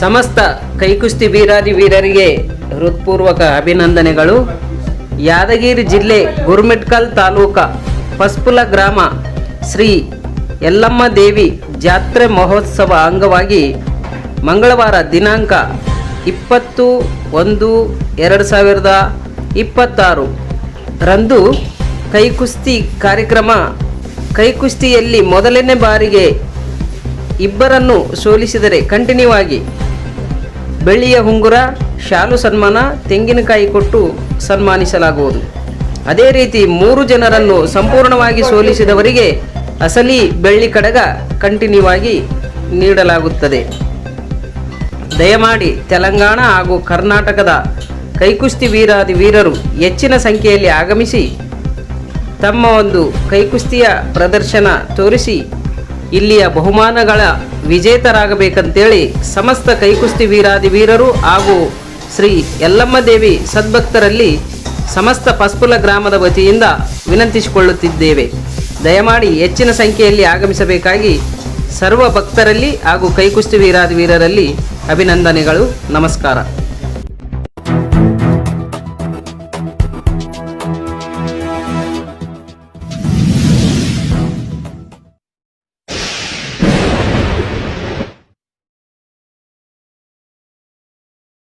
ಸಮಸ್ತ ಕೈಕುಸ್ತಿ ವೀರಾದಿ ವೀರರಿಗೆ ಹೃತ್ಪೂರ್ವಕ ಅಭಿನಂದನೆಗಳು. ಯಾದಗಿರಿ ಜಿಲ್ಲೆ ಗುರುಮಿಟ್ಕಲ್ ತಾಲೂಕ ಪಸ್ಪುಲ ಗ್ರಾಮ ಶ್ರೀ ಯಲ್ಲಮ್ಮ ದೇವಿ ಜಾತ್ರೆ ಮಹೋತ್ಸವ ಅಂಗವಾಗಿ ಮಂಗಳವಾರ ದಿನಾಂಕ ಇಪ್ಪತ್ತು ಒಂದು ಎರಡು ಸಾವಿರದ ಇಪ್ಪತ್ತಾರು ರಂದು ಕೈಕುಸ್ತಿ ಕಾರ್ಯಕ್ರಮ ಕೈಕುಸ್ತಿಯಲ್ಲಿ ಮೊದಲನೇ ಬಾರಿಗೆ ಇಬ್ಬರನ್ನು ಸೋಲಿಸಿದರೆ ಕಂಟಿನ್ಯೂ ಆಗಿ ಬೆಳ್ಳಿಯ ಹುಂಗುರ ಶಾಲು ಸನ್ಮಾನ, ತೆಂಗಿನಕಾಯಿ ಕೊಟ್ಟು ಸನ್ಮಾನಿಸಲಾಗುವುದು. ಅದೇ ರೀತಿ ಮೂರು ಜನರನ್ನು ಸಂಪೂರ್ಣವಾಗಿ ಸೋಲಿಸಿದವರಿಗೆ ಅಸಲಿ ಬೆಳ್ಳಿ ಕಡಗ ಕಂಟಿನ್ಯೂ ಆಗಿ ನೀಡಲಾಗುತ್ತದೆ. ದಯಮಾಡಿ ತೆಲಂಗಾಣ ಹಾಗೂ ಕರ್ನಾಟಕದ ಕೈಕುಸ್ತಿ ವೀರಾದಿ ವೀರರು ಹೆಚ್ಚಿನ ಸಂಖ್ಯೆಯಲ್ಲಿ ಆಗಮಿಸಿ ತಮ್ಮ ಒಂದು ಕೈಕುಸ್ತಿಯ ಪ್ರದರ್ಶನ ತೋರಿಸಿ ಇಲ್ಲಿಯ ಬಹುಮಾನಗಳ ವಿಜೇತರಾಗಬೇಕಂತೇಳಿ ಸಮಸ್ತ ಕೈಕುಸ್ತಿ ವೀರಾದಿ ವೀರರು ಹಾಗೂ ಶ್ರೀ ಯಲ್ಲಮ್ಮ ದೇವಿ ಸದ್ಭಕ್ತರಲ್ಲಿ ಸಮಸ್ತ ಪಸ್ಪುಲ ಗ್ರಾಮದ ವತಿಯಿಂದ ವಿನಂತಿಸಿಕೊಳ್ಳುತ್ತಿದ್ದೇವೆ. ದಯಮಾಡಿ ಹೆಚ್ಚಿನ ಸಂಖ್ಯೆಯಲ್ಲಿ ಆಗಮಿಸಬೇಕಾಗಿ ಸರ್ವ ಭಕ್ತರಲ್ಲಿ ಹಾಗೂ ಕೈಕುಸ್ತಿ ವೀರಾದಿ ವೀರರಲ್ಲಿ ಅಭಿನಂದನೆಗಳು. ನಮಸ್ಕಾರ.